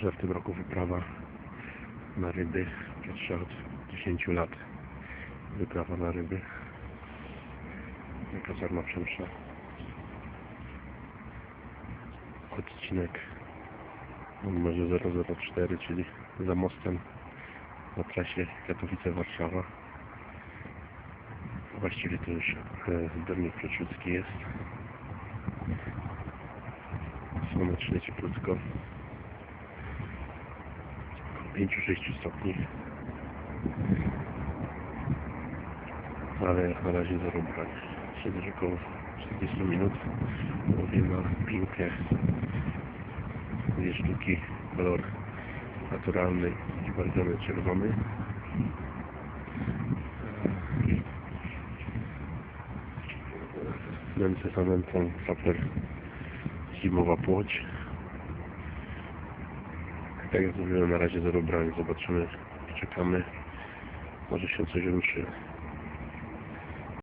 że w tym roku wyprawa na ryby pierwsza od 10 lat wyprawa na ryby. Kazarma Przemsza odcinek numerze 004 czyli za mostem na trasie Katowice-Warszawa właściwie to już e, zbiornik Przeszycki jest. Słonecznie cieplutko 5-6 stopni. Ale na razie zero brać siedzę że około 40 minut. Łowię na piłkę. Dwie sztuki. Kolor naturalny i barwiony czerwony. Nęcę za nęcą saper zimowa płoć tak jak mówiłem na razie zero brań zobaczymy czekamy może się coś ruszy